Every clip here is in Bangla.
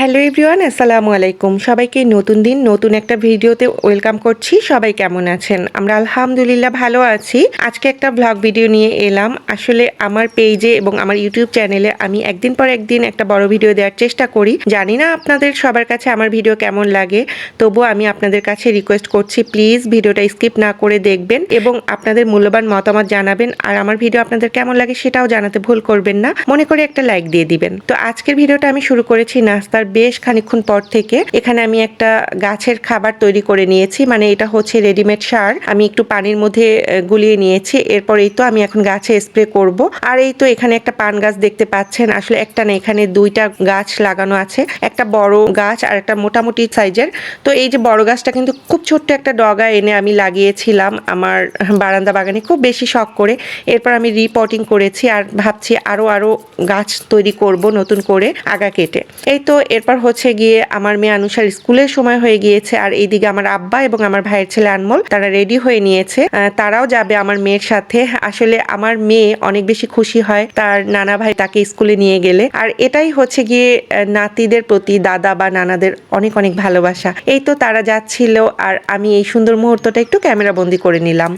হ্যালো এভরিওয়ান, আসসালামু আলাইকুম। সবাইকে নতুন দিন, নতুন একটা ভিডিওতে ওয়েলকাম করছি। সবাই কেমন আছেন? আমরা আলহামদুলিল্লাহ ভালো আছি। আজকে একটা ব্লগ ভিডিও নিয়ে এলাম। আসলে আমার পেজে এবং আমার ইউটিউব চ্যানেলে আমি একদিন পর একদিন একটা বড় ভিডিও দেওয়ার চেষ্টা করি। জানি না আপনাদের সবার কাছে আমার ভিডিও কেমন লাগে, তবুও আমি আপনাদের কাছে রিকোয়েস্ট করছি প্লিজ ভিডিওটা স্কিপ না করে দেখবেন এবং আপনাদের মূল্যবান মতামত জানাবেন। আর আমার ভিডিও আপনাদের কেমন লাগে সেটাও জানাতে ভুল করবেন না। মনে করে একটা লাইক দিয়ে দিবেন। তো আজকের ভিডিওটা আমি শুরু করেছি নাস্তার বেশ খানিক্ষণ পর থেকে এখানে আমি একটা গাছের খাবার তৈরি করে নিয়েছি। মানে এটা হচ্ছে রেডিমেড সার। আমি একটু পানির মধ্যে গুলিয়ে নিয়েছি। এরপর এই তো আমি এখন গাছে স্প্রে করব। আর এই তো এখানে একটা পান গাছ দেখতে পাচ্ছেন। আসলে একটা না, এখানে দুইটা গাছ লাগানো আছে। একটা বড় গাছ আর একটা মোটামুটি সাইজের। তো এই যে বড় গাছটা কিন্তু খুব ছোট্ট একটা ডগা এনে আমি লাগিয়েছিলাম। আমার বারান্দা বাগানে খুব বেশি শখ করে। এরপর আমি রিপোর্টিং করেছি আর ভাবছি আরও আরও গাছ তৈরি করব নতুন করে আগা কেটে এই তো এরপর হচ্ছে গিয়ে আমার মেয়ে আনুষার স্কুলের সময় হয়ে গিয়েছে, আর এইদিকে আমার আব্বা এবং আমার ভাইয়ের ছেলে আনমল, তারা রেডি হয়ে নিয়েছে। তারাও যাবে আমার মেয়ের সাথে। আসলে আমার মেয়ে অনেক বেশি খুশি হয় তার নানা ভাই তাকে স্কুলে নিয়ে গেলে। আর এটাই হচ্ছে গিয়ে নাতিদের প্রতি, দাদা বা নানাদের অনেক অনেক ভালোবাসা। এই তো তারা যাচ্ছিল, আর আমি এই সুন্দর মুহূর্তটা একটু ক্যামেরা বন্দি করে নিলাম।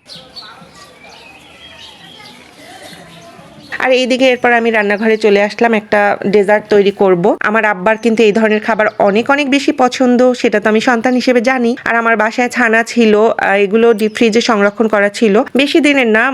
আর এইদিকে এরপর আমি রান্নাঘরে চলে আসলাম, একটা ডেজার্ট তৈরি করব। আমার আব্বার কিন্তু এই ধরনের খাবার অনেক অনেক বেশি পছন্দ, সেটা তো আমি সন্তান হিসেবে জানি। আর আমার বাসায় ছানা ছিল এগুলো ডিপ ফ্রিজে সংরক্ষণ করা ছিল। বেশি দিনের না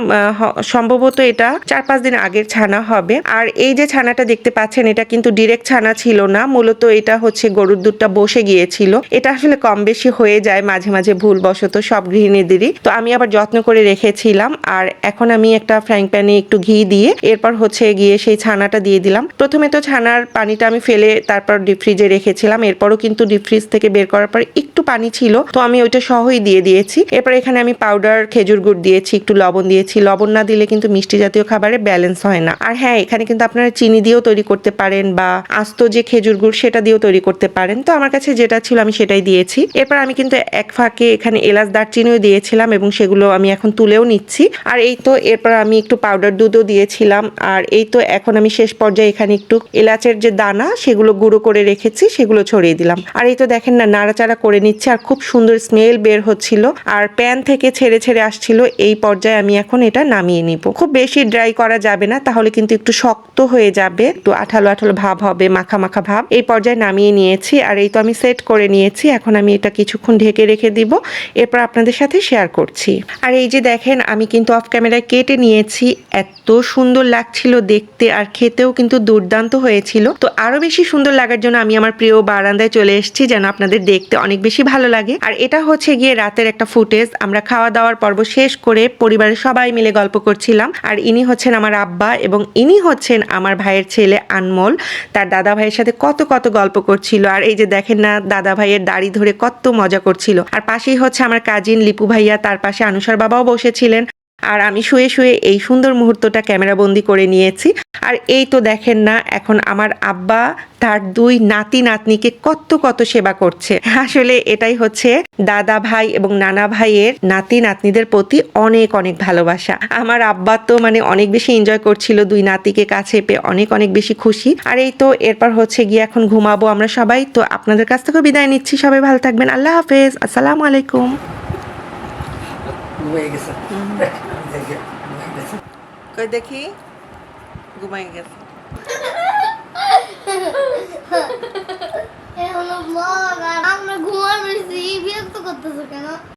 সম্ভবত এটা চার পাঁচ দিন আগের ছানা হবে। আর এই যে ছানাটা দেখতে পাচ্ছেন, এটা কিন্তু ডিরেক্ট ছানা ছিল না, মূলত এটা হচ্ছে গরুর দুধটা বসে গিয়েছিল। এটা আসলে কম বেশি হয়ে যায়, মাঝে মাঝে ভুল ভুলবশত সব গৃহিণীদেরই। তো আমি আবার যত্ন করে রেখেছিলাম, আর এখন আমি একটা ফ্রাইং প্যানে একটু ঘি দিয়ে এরপর হচ্ছে গিয়ে সেই ছানাটা দিয়ে দিলাম। প্রথমে তো ছানার পানিটা আমি ফেলে তারপর ডিপ ফ্রিজে রেখেছিলাম। এরপরও কিন্তু ডিপ ফ্রিজ থেকে বের করার পর একটু পানি ছিল, তো আমি ওইটা সহই দিয়ে দিয়েছি। এরপর এখানে আমি পাউডার খেজুর গুড় দিয়েছি, একটু লবণ দিয়েছি। লবণ না দিলে কিন্তু মিষ্টি জাতীয় খাবারে ব্যালেন্স হয় না। আর হ্যাঁ এখানে কিন্তু আপনারা চিনি দিয়েও তৈরি করতে পারেন বা আস্ত যে খেজুর গুড় সেটা দিয়েও তৈরি করতে পারেন। তো আমার কাছে যেটা ছিল আমি সেটাই দিয়েছি। এরপর আমি কিন্তু এক ফাঁকে এখানে এলাচ দারচিনিও দিয়েছিলাম এবং সেগুলো আমি এখন তুলেও নিচ্ছি। আর এই তো এরপর আমি একটু পাউডার দুধও দিয়েছিলাম। আর এই তো এখন আমি শেষ পর্যায়ে এখানে একটু এলাচের যে দানা, সেগুলো গুঁড়ো করে রেখেছি, সেগুলো ছড়িয়ে দিলাম। আর এই তো দেখেন না, নাড়াচাড়া করে নিচ্ছে আর খুব সুন্দর স্মেল বের হচ্ছিল। আর প্যান থেকে ছেড়ে ছেড়ে আসছিল, এই পর্যায়ে আমি এখন এটা নামিয়ে নিব। খুব বেশি ড্রাই করা যাবে না, তাহলে কিন্তু একটু শক্ত হয়ে যাবে, একটু আঠালো আঠালো ভাব হবে, মাখা মাখা ভাব। এই পর্যায়ে নামিয়ে নিয়েছি, আর এই তো আমি সেট করে নিয়েছি, এখন আমি এটা কিছুক্ষণ ঢেকে রেখে দিব, এরপর আপনাদের সাথে শেয়ার করছি। আর এই যে দেখেন, আমি কিন্তু অফ ক্যামেরায় কেটে নিয়েছি, এত সুন্দর লাগছিল দেখতে আর খেতেও কিন্তু দুর্দান্ত হয়েছিল। তো আরও বেশি সুন্দর লাগার জন্য আমি আমার প্রিয় বারান্দায় চলে এসেছি যেন আপনাদের দেখতে অনেক বেশি ভালো লাগে। আর এটা হচ্ছে গিয়ে রাতের একটা ফুটেজ। আমরা খাওয়া দাওয়ার পর্ব শেষ করে পরিবারের সবাই মিলে গল্প করছিলাম। আর ইনি হচ্ছেন আমার আব্বা এবং ইনি হচ্ছেন আমার ভাইয়ের ছেলে আনমোল। তার দাদা ভাইয়ের সাথে কত কত গল্প করছিল। আর এই যে দেখেন না দাদা ভাইয়ের দাড়ি ধরে কত মজা করছিল। আর পাশেই হচ্ছে আমার কাজিন লিপু ভাইয়া, তার পাশে আনুষার বাবাও বসেছিলেন। আর আমি শুয়ে শুয়ে এই সুন্দর মুহূর্তটা ক্যামেরাবন্দি করে নিয়েছি। আর এই তো দেখেন না, এখন আমার আব্বা, তার দুই নাতি নাতনিকে কত কত সেবা করছে। আসলে এটাই হচ্ছে দাদা ভাই এবং নানা ভাইয়ের নাতি নাতনিদের প্রতি অনেক অনেক ভালোবাসা। আমার আব্বা তো মানে অনেক বেশি এনজয় করছিল দুই নাতিকে কাছে পেয়ে, অনেক অনেক বেশি খুশি। আর এই তো এরপর হচ্ছে গিয়ে এখন ঘুমাবো আমরা সবাই। তো আপনাদের কাছ থেকে বিদায় নিচ্ছি, সবাই ভালো থাকবেন। আল্লাহ হাফেজ, আসসালামু আলাইকুম। কই দেখি? ঘুমাই গেছে। আমরা ঘুমাই বিরক্ত করতেছো কেন?